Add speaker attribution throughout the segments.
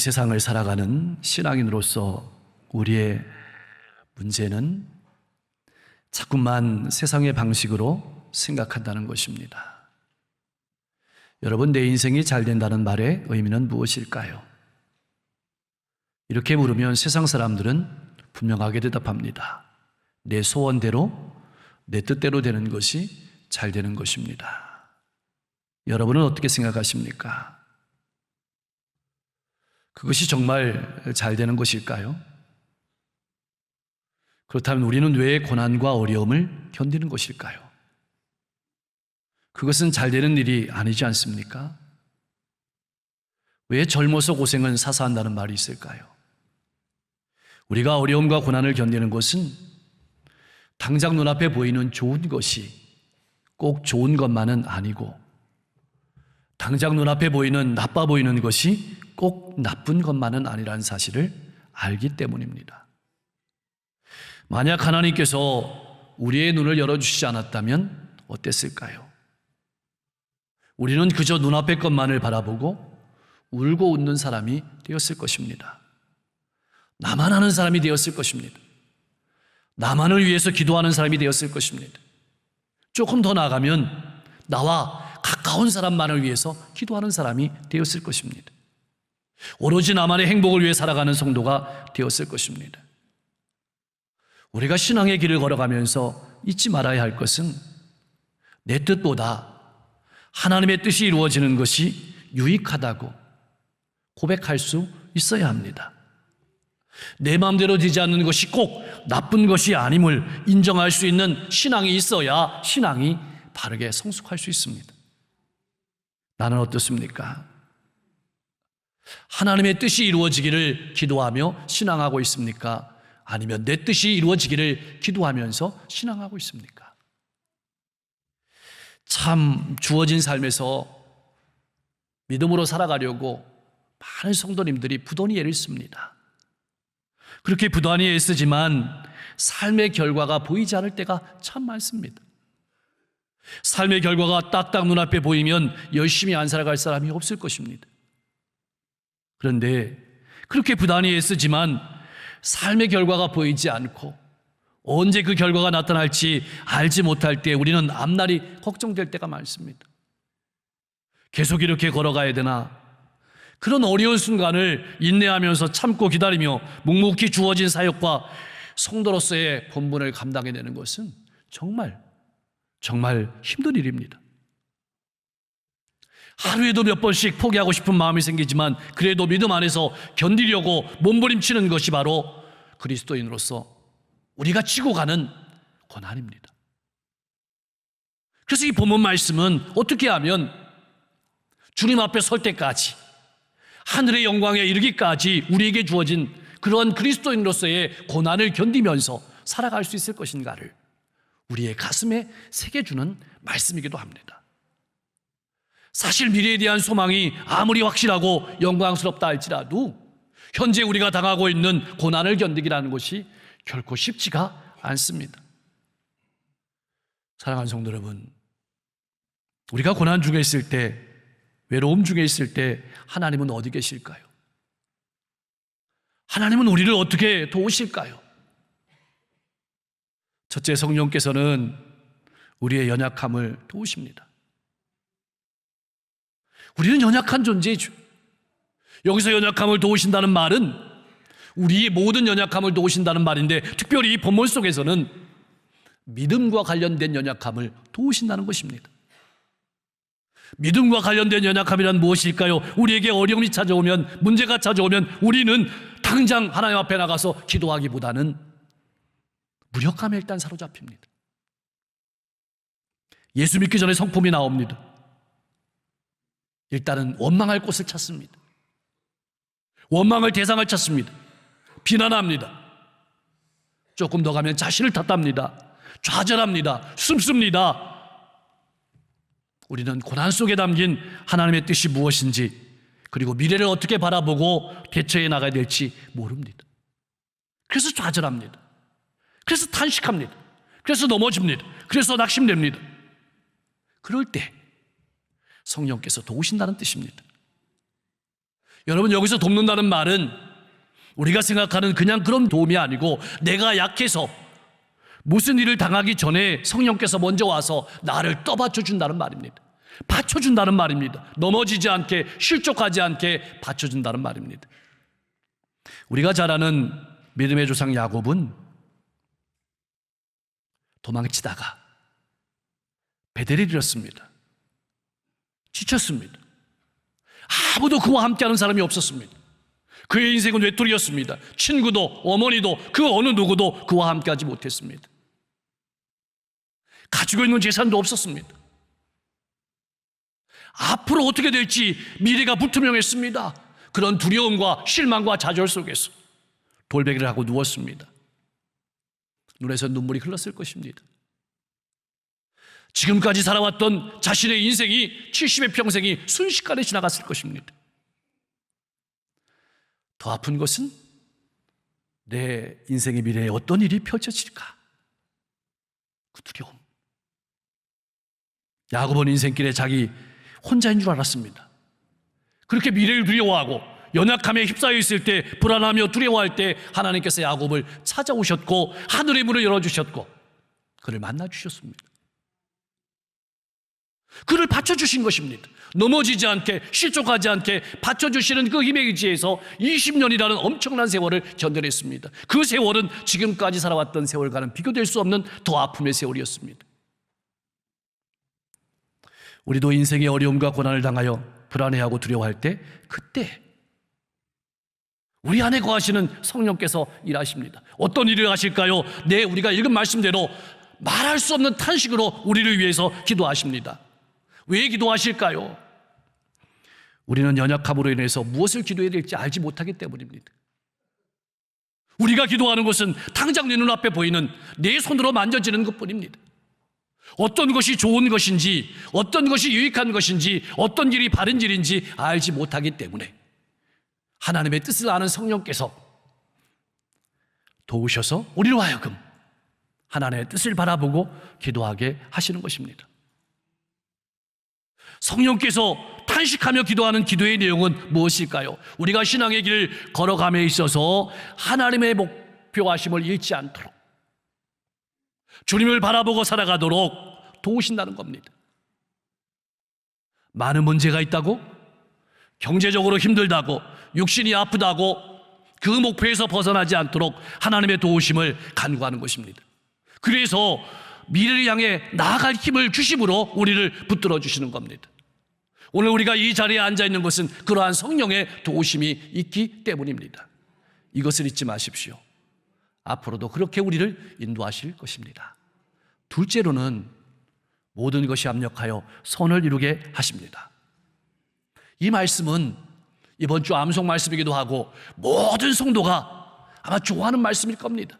Speaker 1: 이 세상을 살아가는 신앙인으로서 우리의 문제는 자꾸만 세상의 방식으로 생각한다는 것입니다. 여러분, 내 인생이 잘 된다는 말의 의미는 무엇일까요? 이렇게 물으면 세상 사람들은 분명하게 대답합니다. 내 소원대로, 내 뜻대로 되는 것이 잘 되는 것입니다. 여러분은 어떻게 생각하십니까? 그것이 정말 잘 되는 것일까요? 그렇다면 우리는 왜 고난과 어려움을 견디는 것일까요? 그것은 잘 되는 일이 아니지 않습니까? 왜 젊어서 고생은 사사한다는 말이 있을까요? 우리가 어려움과 고난을 견디는 것은 당장 눈앞에 보이는 좋은 것이 꼭 좋은 것만은 아니고 당장 눈앞에 보이는 나빠 보이는 것이 꼭 나쁜 것만은 아니라는 사실을 알기 때문입니다. 만약 하나님께서 우리의 눈을 열어주시지 않았다면 어땠을까요? 우리는 그저 눈앞의 것만을 바라보고 울고 웃는 사람이 되었을 것입니다. 나만 하는 사람이 되었을 것입니다. 나만을 위해서 기도하는 사람이 되었을 것입니다. 조금 더 나가면 나와 가까운 사람만을 위해서 기도하는 사람이 되었을 것입니다. 오로지 나만의 행복을 위해 살아가는 성도가 되었을 것입니다. 우리가 신앙의 길을 걸어가면서 잊지 말아야 할 것은 내 뜻보다 하나님의 뜻이 이루어지는 것이 유익하다고 고백할 수 있어야 합니다. 내 마음대로 되지 않는 것이 꼭 나쁜 것이 아님을 인정할 수 있는 신앙이 있어야 신앙이 바르게 성숙할 수 있습니다. 나는 어떻습니까? 하나님의 뜻이 이루어지기를 기도하며 신앙하고 있습니까? 아니면 내 뜻이 이루어지기를 기도하면서 신앙하고 있습니까? 참 주어진 삶에서 믿음으로 살아가려고 많은 성도님들이 부단히 애를 씁니다. 그렇게 부단히 애쓰지만 삶의 결과가 보이지 않을 때가 참 많습니다. 삶의 결과가 딱딱 눈앞에 보이면 열심히 안 살아갈 사람이 없을 것입니다. 그런데 그렇게 부단히 애쓰지만 삶의 결과가 보이지 않고 언제 그 결과가 나타날지 알지 못할 때 우리는 앞날이 걱정될 때가 많습니다. 계속 이렇게 걸어가야 되나? 그런 어려운 순간을 인내하면서 참고 기다리며 묵묵히 주어진 사역과 성도로서의 본분을 감당해내는 것은 정말 정말 힘든 일입니다. 하루에도 몇 번씩 포기하고 싶은 마음이 생기지만 그래도 믿음 안에서 견디려고 몸부림치는 것이 바로 그리스도인으로서 우리가 지고 가는 고난입니다. 그래서 이 본문 말씀은 어떻게 하면 주님 앞에 설 때까지 하늘의 영광에 이르기까지 우리에게 주어진 그런 그리스도인으로서의 고난을 견디면서 살아갈 수 있을 것인가를 우리의 가슴에 새겨주는 말씀이기도 합니다. 사실 미래에 대한 소망이 아무리 확실하고 영광스럽다 할지라도 현재 우리가 당하고 있는 고난을 견디기라는 것이 결코 쉽지가 않습니다. 사랑하는 성도 여러분, 우리가 고난 중에 있을 때, 외로움 중에 있을 때 하나님은 어디 계실까요? 하나님은 우리를 어떻게 도우실까요? 첫째 성령께서는 우리의 연약함을 도우십니다. 우리는 연약한 존재죠. 여기서 연약함을 도우신다는 말은 우리의 모든 연약함을 도우신다는 말인데 특별히 이 본문 속에서는 믿음과 관련된 연약함을 도우신다는 것입니다. 믿음과 관련된 연약함이란 무엇일까요? 우리에게 어려움이 찾아오면 문제가 찾아오면 우리는 당장 하나님 앞에 나가서 기도하기보다는 무력감에 일단 사로잡힙니다. 예수 믿기 전에 성품이 나옵니다. 일단은 원망할 곳을 찾습니다. 원망을 대상을 찾습니다. 비난합니다. 조금 더 가면 자신을 탓합니다. 좌절합니다. 숨습니다. 우리는 고난 속에 담긴 하나님의 뜻이 무엇인지 그리고 미래를 어떻게 바라보고 대처해 나가야 될지 모릅니다. 그래서 좌절합니다. 그래서 탄식합니다. 그래서 넘어집니다. 그래서 낙심됩니다. 그럴 때 성령께서 도우신다는 뜻입니다. 여러분 여기서 돕는다는 말은 우리가 생각하는 그냥 그런 도움이 아니고 내가 약해서 무슨 일을 당하기 전에 성령께서 먼저 와서 나를 떠받쳐 준다는 말입니다. 받쳐 준다는 말입니다. 넘어지지 않게 실족하지 않게 받쳐 준다는 말입니다. 우리가 잘 아는 믿음의 조상 야곱은 도망치다가 베델을 잃었습니다. 지쳤습니다. 아무도 그와 함께하는 사람이 없었습니다. 그의 인생은 외톨이였습니다. 친구도 어머니도 그 어느 누구도 그와 함께하지 못했습니다. 가지고 있는 재산도 없었습니다. 앞으로 어떻게 될지 미래가 불투명했습니다. 그런 두려움과 실망과 좌절 속에서 돌베개를 하고 누웠습니다. 눈에서 눈물이 흘렀을 것입니다. 지금까지 살아왔던 자신의 인생이 70의 평생이 순식간에 지나갔을 것입니다. 더 아픈 것은 내 인생의 미래에 어떤 일이 펼쳐질까? 그 두려움. 야곱은 인생길에 자기 혼자인 줄 알았습니다. 그렇게 미래를 두려워하고 연약함에 휩싸여 있을 때 불안하며 두려워할 때 하나님께서 야곱을 찾아오셨고 하늘의 문을 열어주셨고 그를 만나 주셨습니다. 그를 받쳐주신 것입니다. 넘어지지 않게 실족하지 않게 받쳐주시는 그 힘에 의지해서 20년이라는 엄청난 세월을 견뎌냈습니다. 그 세월은 지금까지 살아왔던 세월과는 비교될 수 없는 더 아픔의 세월이었습니다. 우리도 인생의 어려움과 고난을 당하여 불안해하고 두려워할 때 그때 우리 안에 거하시는 성령께서 일하십니다. 어떤 일을 하실까요? 네, 우리가 읽은 말씀대로 말할 수 없는 탄식으로 우리를 위해서 기도하십니다. 왜 기도하실까요? 우리는 연약함으로 인해서 무엇을 기도해야 될지 알지 못하기 때문입니다. 우리가 기도하는 것은 당장 내 눈앞에 보이는 내 손으로 만져지는 것 뿐입니다. 어떤 것이 좋은 것인지, 어떤 것이 유익한 것인지, 어떤 일이 바른 일인지 알지 못하기 때문에 하나님의 뜻을 아는 성령께서 도우셔서 우리로 하여금 하나님의 뜻을 바라보고 기도하게 하시는 것입니다. 성령께서 탄식하며 기도하는 기도의 내용은 무엇일까요? 우리가 신앙의 길을 걸어감에 있어서 하나님의 목표하심을 잃지 않도록 주님을 바라보고 살아가도록 도우신다는 겁니다. 많은 문제가 있다고? 경제적으로 힘들다고? 육신이 아프다고? 그 목표에서 벗어나지 않도록 하나님의 도우심을 간구하는 것입니다. 그래서 미래를 향해 나아갈 힘을 주심으로 우리를 붙들어 주시는 겁니다. 오늘 우리가 이 자리에 앉아 있는 것은 그러한 성령의 도우심이 있기 때문입니다. 이것을 잊지 마십시오. 앞으로도 그렇게 우리를 인도하실 것입니다. 둘째로는 모든 것이 합력하여 선을 이루게 하십니다. 이 말씀은 이번 주 암송 말씀이기도 하고 모든 성도가 아마 좋아하는 말씀일 겁니다.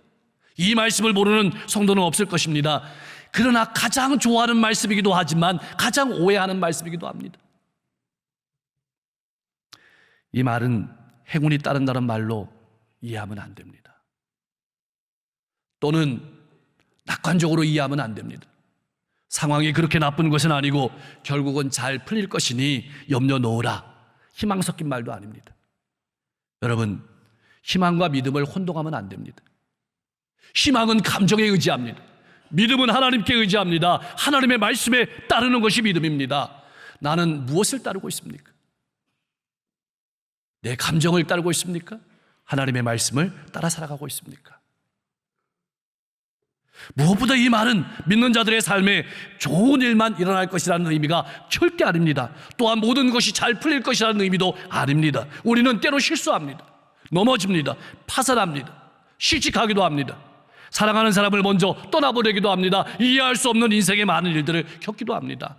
Speaker 1: 이 말씀을 모르는 성도는 없을 것입니다. 그러나 가장 좋아하는 말씀이기도 하지만 가장 오해하는 말씀이기도 합니다. 이 말은 행운이 따른다는 말로 이해하면 안 됩니다. 또는 낙관적으로 이해하면 안 됩니다. 상황이 그렇게 나쁜 것은 아니고 결국은 잘 풀릴 것이니 염려 놓으라. 희망 섞인 말도 아닙니다. 여러분, 희망과 믿음을 혼동하면 안 됩니다. 희망은 감정에 의지합니다. 믿음은 하나님께 의지합니다. 하나님의 말씀에 따르는 것이 믿음입니다. 나는 무엇을 따르고 있습니까? 내 감정을 따르고 있습니까? 하나님의 말씀을 따라 살아가고 있습니까? 무엇보다 이 말은 믿는 자들의 삶에 좋은 일만 일어날 것이라는 의미가 절대 아닙니다. 또한 모든 것이 잘 풀릴 것이라는 의미도 아닙니다. 우리는 때로 실수합니다. 넘어집니다. 파산합니다. 실직하기도 합니다. 사랑하는 사람을 먼저 떠나보내기도 합니다. 이해할 수 없는 인생의 많은 일들을 겪기도 합니다.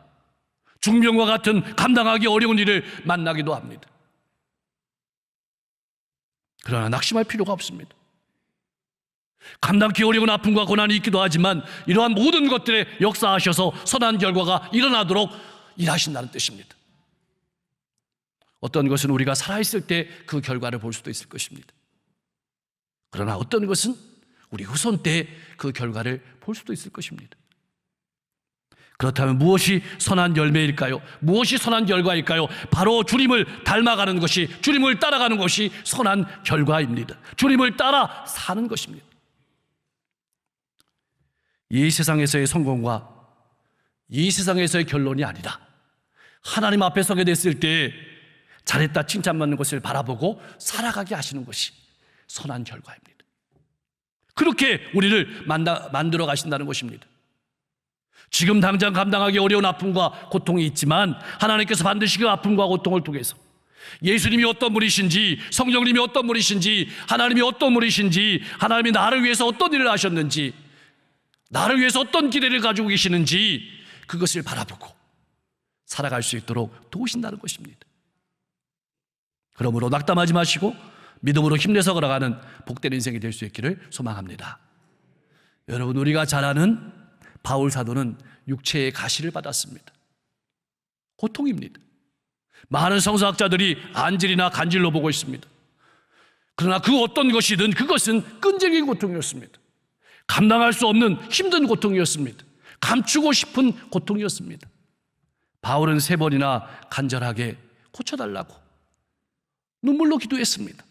Speaker 1: 중병과 같은 감당하기 어려운 일을 만나기도 합니다. 그러나 낙심할 필요가 없습니다. 감당기 어려운 아픔과 고난이 있기도 하지만 이러한 모든 것들에 역사하셔서 선한 결과가 일어나도록 일하신다는 뜻입니다. 어떤 것은 우리가 살아있을 때 그 결과를 볼 수도 있을 것입니다. 그러나 어떤 것은 우리 후손 때 그 결과를 볼 수도 있을 것입니다. 그렇다면 무엇이 선한 열매일까요? 무엇이 선한 결과일까요? 바로 주님을 닮아가는 것이, 주님을 따라가는 것이 선한 결과입니다. 주님을 따라 사는 것입니다. 이 세상에서의 성공과 이 세상에서의 결론이 아니라 하나님 앞에 서게 됐을 때 잘했다 칭찬받는 것을 바라보고 살아가게 하시는 것이 선한 결과입니다. 그렇게 우리를 만나, 만들어 가신다는 것입니다. 지금 당장 감당하기 어려운 아픔과 고통이 있지만 하나님께서 반드시 그 아픔과 고통을 통해서 예수님이 어떤 분이신지 성령님이 어떤 분이신지 하나님이 어떤 분이신지 하나님이 나를 위해서 어떤 일을 하셨는지 나를 위해서 어떤 기대를 가지고 계시는지 그것을 바라보고 살아갈 수 있도록 도우신다는 것입니다. 그러므로 낙담하지 마시고 믿음으로 힘내서 걸어가는 복된 인생이 될 수 있기를 소망합니다. 여러분 우리가 잘 아는 바울 사도는 육체의 가시를 받았습니다. 고통입니다. 많은 성서학자들이 안질이나 간질로 보고 있습니다. 그러나 그 어떤 것이든 그것은 끈질긴 고통이었습니다. 감당할 수 없는 힘든 고통이었습니다. 감추고 싶은 고통이었습니다. 바울은 세 번이나 간절하게 고쳐달라고 눈물로 기도했습니다.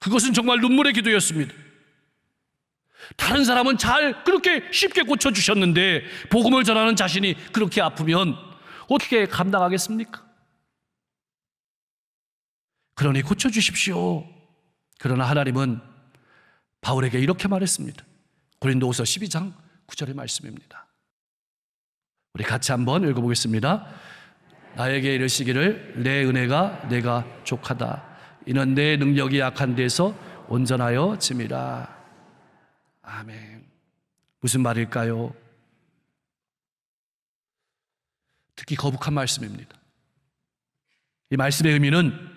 Speaker 1: 그것은 정말 눈물의 기도였습니다. 다른 사람은 잘 그렇게 쉽게 고쳐주셨는데 복음을 전하는 자신이 그렇게 아프면 어떻게 감당하겠습니까? 그러니 고쳐주십시오. 그러나 하나님은 바울에게 이렇게 말했습니다. 고린도후서 12장 9절의 말씀입니다. 우리 같이 한번 읽어보겠습니다. 나에게 이르시기를 내 은혜가 내가 족하다. 이는 내 능력이 약한 데서 온전하여 짐이라. 아멘. 무슨 말일까요? 특히 거북한 말씀입니다. 이 말씀의 의미는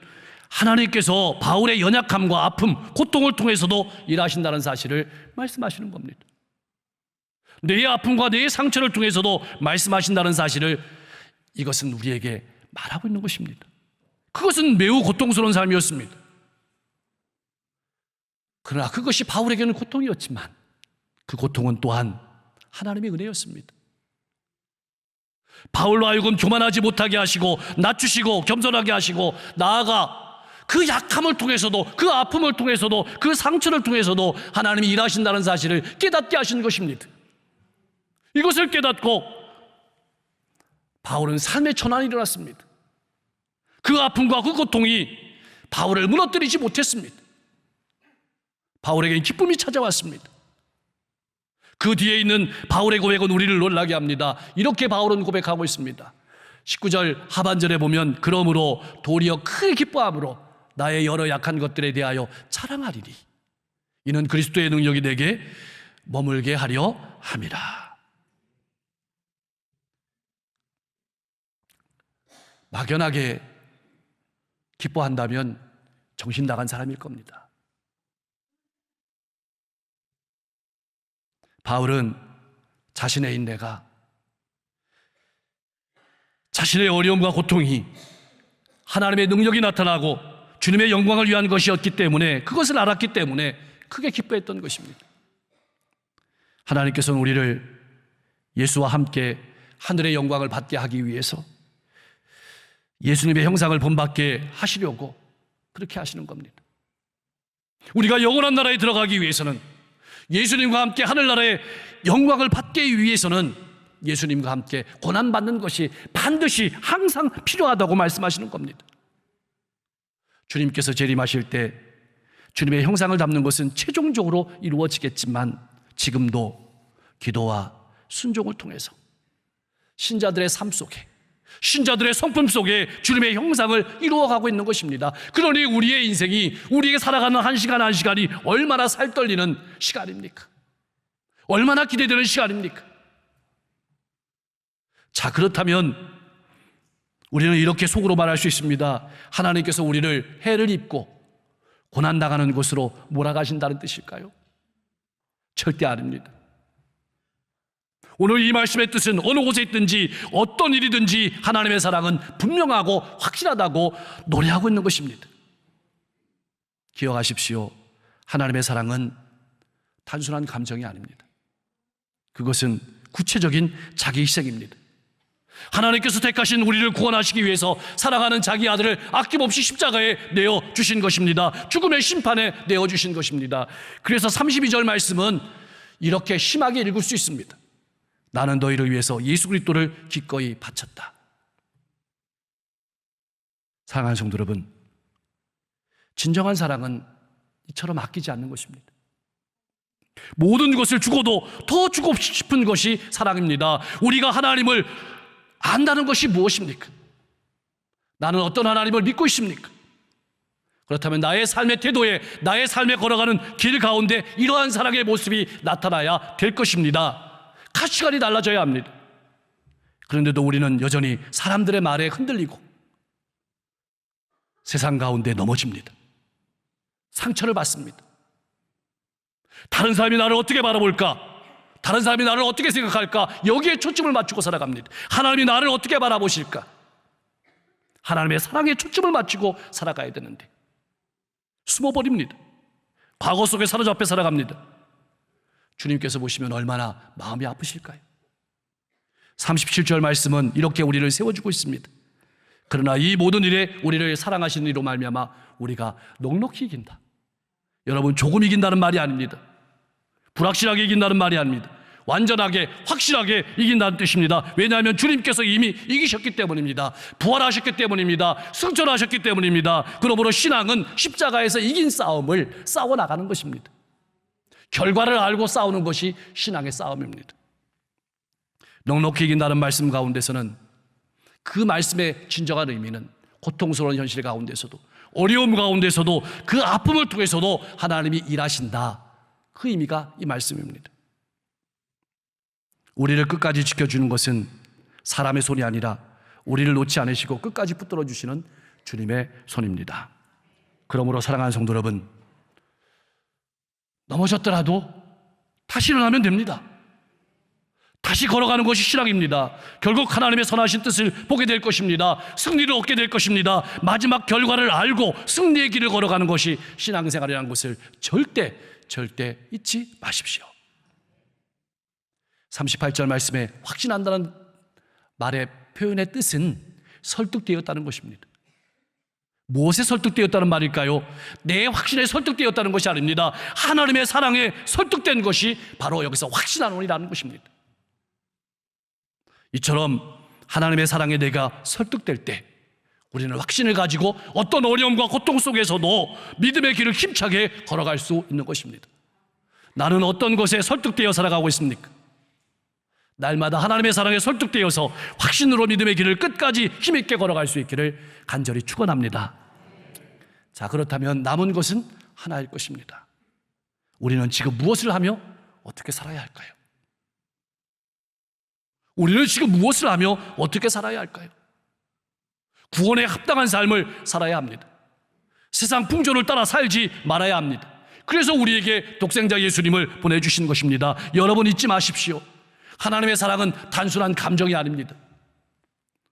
Speaker 1: 하나님께서 바울의 연약함과 아픔, 고통을 통해서도 일하신다는 사실을 말씀하시는 겁니다. 내 아픔과 내 상처를 통해서도 말씀하신다는 사실을 이것은 우리에게 말하고 있는 것입니다. 그것은 매우 고통스러운 삶이었습니다. 그러나 그것이 바울에게는 고통이었지만 그 고통은 또한 하나님의 은혜였습니다. 바울로 하여금 교만하지 못하게 하시고 낮추시고 겸손하게 하시고 나아가 그 약함을 통해서도 그 아픔을 통해서도 그 상처를 통해서도 하나님이 일하신다는 사실을 깨닫게 하신 것입니다. 이것을 깨닫고 바울은 삶의 전환이 일어났습니다. 그 아픔과 그 고통이 바울을 무너뜨리지 못했습니다. 바울에게 기쁨이 찾아왔습니다. 그 뒤에 있는 바울의 고백은 우리를 놀라게 합니다. 이렇게 바울은 고백하고 있습니다. 19절 하반절에 보면 그러므로 도리어 크게 기뻐함으로 나의 여러 약한 것들에 대하여 자랑하리니 이는 그리스도의 능력이 내게 머물게 하려 함이라. 막연하게 기뻐한다면 정신 나간 사람일 겁니다. 바울은 자신의 인내가 자신의 어려움과 고통이 하나님의 능력이 나타나고 주님의 영광을 위한 것이었기 때문에 그것을 알았기 때문에 크게 기뻐했던 것입니다. 하나님께서는 우리를 예수와 함께 하늘의 영광을 받게 하기 위해서 예수님의 형상을 본받게 하시려고 그렇게 하시는 겁니다. 우리가 영원한 나라에 들어가기 위해서는 예수님과 함께 하늘나라의 영광을 받기 위해서는 예수님과 함께 고난받는 것이 반드시 항상 필요하다고 말씀하시는 겁니다. 주님께서 재림하실 때 주님의 형상을 담는 것은 최종적으로 이루어지겠지만 지금도 기도와 순종을 통해서 신자들의 삶 속에 신자들의 성품 속에 주님의 형상을 이루어가고 있는 것입니다. 그러니 우리의 인생이 우리에게 살아가는 한 시간 한 시간이 얼마나 살떨리는 시간입니까? 얼마나 기대되는 시간입니까? 자, 그렇다면 우리는 이렇게 속으로 말할 수 있습니다. 하나님께서 우리를 해를 입고 고난당하는 곳으로 몰아가신다는 뜻일까요? 절대 아닙니다. 오늘 이 말씀의 뜻은 어느 곳에 있든지 어떤 일이든지 하나님의 사랑은 분명하고 확실하다고 노래하고 있는 것입니다. 기억하십시오. 하나님의 사랑은 단순한 감정이 아닙니다. 그것은 구체적인 자기 희생입니다. 하나님께서 택하신 우리를 구원하시기 위해서 사랑하는 자기 아들을 아낌없이 십자가에 내어 주신 것입니다. 죽음의 심판에 내어 주신 것입니다. 그래서 32절 말씀은 이렇게 심하게 읽을 수 있습니다. 나는 너희를 위해서 예수 그리스도를 기꺼이 바쳤다. 사랑하는 성도 여러분, 진정한 사랑은 이처럼 아끼지 않는 것입니다. 모든 것을 주고도 더 주고 싶은 것이 사랑입니다. 우리가 하나님을 안다는 것이 무엇입니까? 나는 어떤 하나님을 믿고 있습니까? 그렇다면 나의 삶의 태도에, 나의 삶에 걸어가는 길 가운데 이러한 사랑의 모습이 나타나야 될 것입니다. 가치관이 달라져야 합니다. 그런데도 우리는 여전히 사람들의 말에 흔들리고 세상 가운데 넘어집니다. 상처를 받습니다. 다른 사람이 나를 어떻게 바라볼까? 다른 사람이 나를 어떻게 생각할까? 여기에 초점을 맞추고 살아갑니다. 하나님이 나를 어떻게 바라보실까? 하나님의 사랑에 초점을 맞추고 살아가야 되는데 숨어버립니다. 과거 속에 사로잡혀 살아갑니다. 주님께서 보시면 얼마나 마음이 아프실까요? 37절 말씀은 이렇게 우리를 세워주고 있습니다. 그러나 이 모든 일에 우리를 사랑하시는 이로 말미암아 우리가 넉넉히 이긴다. 여러분 조금 이긴다는 말이 아닙니다. 불확실하게 이긴다는 말이 아닙니다. 완전하게 확실하게 이긴다는 뜻입니다. 왜냐하면 주님께서 이미 이기셨기 때문입니다. 부활하셨기 때문입니다. 승천하셨기 때문입니다. 그러므로 신앙은 십자가에서 이긴 싸움을 싸워 나가는 것입니다. 결과를 알고 싸우는 것이 신앙의 싸움입니다. 넉넉히 이긴다는 말씀 가운데서는 그 말씀의 진정한 의미는 고통스러운 현실 가운데서도 어려움 가운데서도 그 아픔을 통해서도 하나님이 일하신다. 그 의미가 이 말씀입니다. 우리를 끝까지 지켜주는 것은 사람의 손이 아니라 우리를 놓지 않으시고 끝까지 붙들어 주시는 주님의 손입니다. 그러므로 사랑하는 성도 여러분, 넘어졌더라도 다시 일어나면 됩니다. 다시 걸어가는 것이 신앙입니다. 결국 하나님의 선하신 뜻을 보게 될 것입니다. 승리를 얻게 될 것입니다. 마지막 결과를 알고 승리의 길을 걸어가는 것이 신앙생활이라는 것을 절대 절대 잊지 마십시오. 38절 말씀에 확신한다는 말의 표현의 뜻은 설득되었다는 것입니다. 무엇에 설득되었다는 말일까요? 내 확신에 설득되었다는 것이 아닙니다. 하나님의 사랑에 설득된 것이 바로 여기서 확신하노니라는 것입니다. 이처럼 하나님의 사랑에 내가 설득될 때 우리는 확신을 가지고 어떤 어려움과 고통 속에서도 믿음의 길을 힘차게 걸어갈 수 있는 것입니다. 나는 어떤 것에 설득되어 살아가고 있습니까? 날마다 하나님의 사랑에 설득되어서 확신으로 믿음의 길을 끝까지 힘있게 걸어갈 수 있기를 간절히 축원합니다. 자, 그렇다면 남은 것은 하나일 것입니다. 우리는 지금 무엇을 하며 어떻게 살아야 할까요? 우리는 지금 무엇을 하며 어떻게 살아야 할까요? 구원에 합당한 삶을 살아야 합니다. 세상 풍조를 따라 살지 말아야 합니다. 그래서 우리에게 독생자 예수님을 보내주신 것입니다. 여러분 잊지 마십시오. 하나님의 사랑은 단순한 감정이 아닙니다.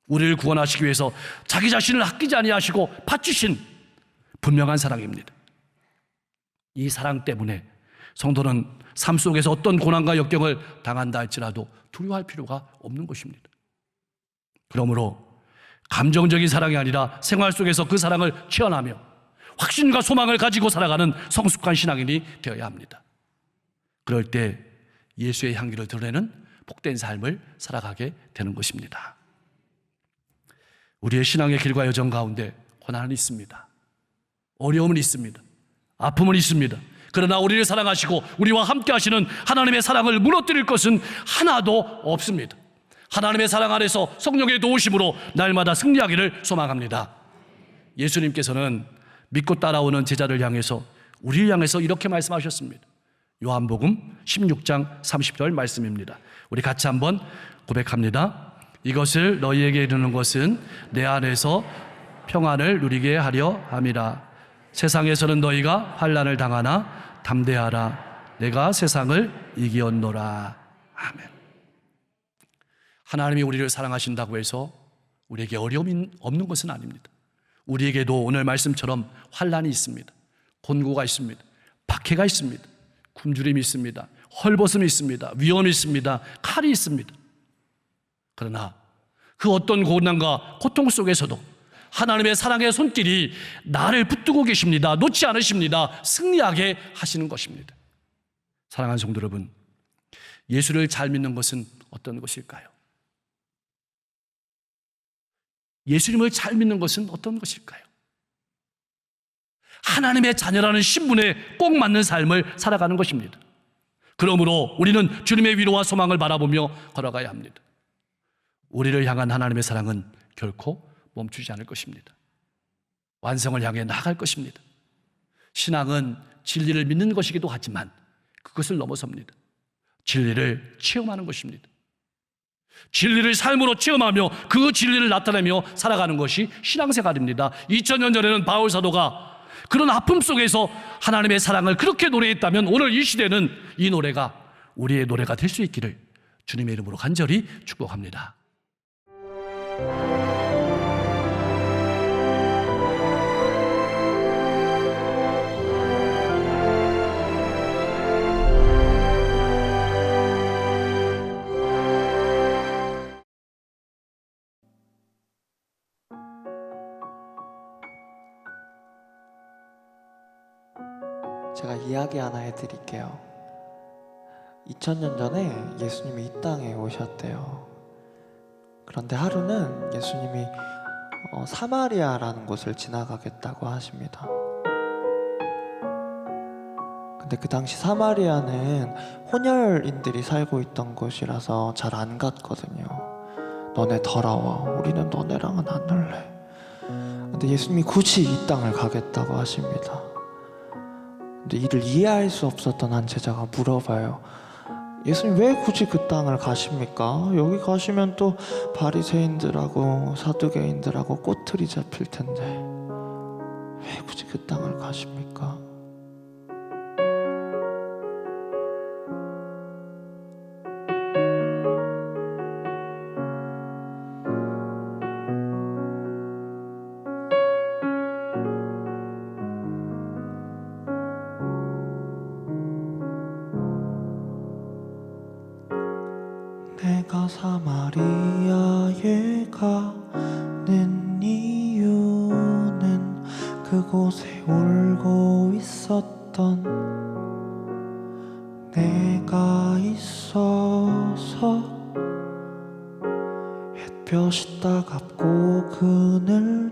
Speaker 1: 우리를 구원하시기 위해서 자기 자신을 아끼지 아니하시고 바치신 분명한 사랑입니다. 이 사랑 때문에 성도는 삶 속에서 어떤 고난과 역경을 당한다 할지라도 두려워할 필요가 없는 것입니다. 그러므로 감정적인 사랑이 아니라 생활 속에서 그 사랑을 체험하며 확신과 소망을 가지고 살아가는 성숙한 신앙인이 되어야 합니다. 그럴 때 예수의 향기를 드러내는 복된 삶을 살아가게 되는 것입니다. 우리의 신앙의 길과 여정 가운데 고난은 있습니다. 어려움은 있습니다. 아픔은 있습니다. 그러나 우리를 사랑하시고 우리와 함께 하시는 하나님의 사랑을 무너뜨릴 것은 하나도 없습니다. 하나님의 사랑 안에서 성령의 도우심으로 날마다 승리하기를 소망합니다. 예수님께서는 믿고 따라오는 제자를 향해서 우리를 향해서 이렇게 말씀하셨습니다. 요한복음 16장 30절 말씀입니다. 우리 같이 한번 고백합니다. 이것을 너희에게 이르는 것은 내 안에서 평안을 누리게 하려 함이라. 세상에서는 너희가 환난을 당하나 담대하라. 내가 세상을 이기었노라. 아멘. 하나님이 우리를 사랑하신다고 해서 우리에게 어려움이 없는 것은 아닙니다. 우리에게도 오늘 말씀처럼 환란이 있습니다. 곤고가 있습니다. 박해가 있습니다. 굶주림이 있습니다. 헐벗음이 있습니다. 위험이 있습니다. 칼이 있습니다. 그러나 그 어떤 고난과 고통 속에서도 하나님의 사랑의 손길이 나를 붙들고 계십니다. 놓지 않으십니다. 승리하게 하시는 것입니다. 사랑하는 성도 여러분, 예수를 잘 믿는 것은 어떤 것일까요? 예수님을 잘 믿는 것은 어떤 것일까요? 하나님의 자녀라는 신분에 꼭 맞는 삶을 살아가는 것입니다. 그러므로 우리는 주님의 위로와 소망을 바라보며 걸어가야 합니다. 우리를 향한 하나님의 사랑은 결코 멈추지 않을 것입니다. 완성을 향해 나아갈 것입니다. 신앙은 진리를 믿는 것이기도 하지만 그것을 넘어섭니다. 진리를 체험하는 것입니다. 진리를 삶으로 체험하며 그 진리를 나타내며 살아가는 것이 신앙생활입니다. 2000년 전에는 바울 사도가 그런 아픔 속에서 하나님의 사랑을 그렇게 노래했다면 오늘 이 시대는 이 노래가 우리의 노래가 될 수 있기를 주님의 이름으로 간절히 축복합니다.
Speaker 2: 이야기 하나 해드릴게요. 2000년 전에 예수님이 이 땅에 오셨대요. 그런데 하루는 예수님이 어, 사마리아라는 곳을 지나가겠다고 하십니다. 근데 그 당시 사마리아는 혼혈인들이 살고 있던 곳이라서 잘 안 갔거든요. 너네 더러워. 우리는 너네랑은 안 놀래. 근데 예수님이 굳이 이 땅을 가겠다고 하십니다. 근데 이를 이해할 수 없었던 한 제자가 물어봐요. 예수님 왜 굳이 그 땅을 가십니까? 여기 가시면 또 바리새인들하고 사두개인들하고 꼬투리 잡힐 텐데 왜 굳이 그 땅을 가십니까? 내가 사마리아에 가는 이유는 그곳에 울고 있었던 내가 있어서 햇볕이 따갑고 그늘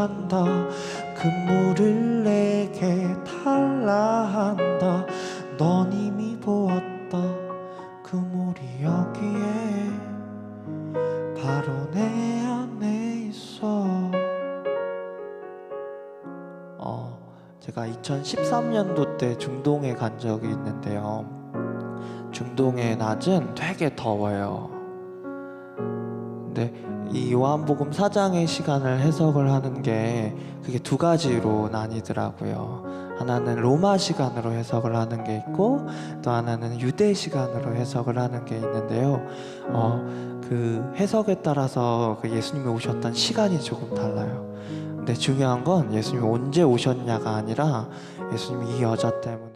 Speaker 2: 한다. 그 물을 내게 달라 한다. 넌 이미 보았다. 그 물이 여기에 바로 내 안에 있어. 어 제가 2013년도 때 중동에 간 적이 있는데요. 중동의 낮은 되게 더워요. 근데 이 요한복음 4장의 시간을 해석을 하는 게 그게 두 가지로 나뉘더라고요. 하나는 로마 시간으로 해석을 하는 게 있고 또 하나는 유대 시간으로 해석을 하는 게 있는데요. 어, 그 해석에 따라서 그 예수님이 오셨던 시간이 조금 달라요. 근데 중요한 건 예수님이 언제 오셨냐가 아니라 예수님이 이 여자 때문에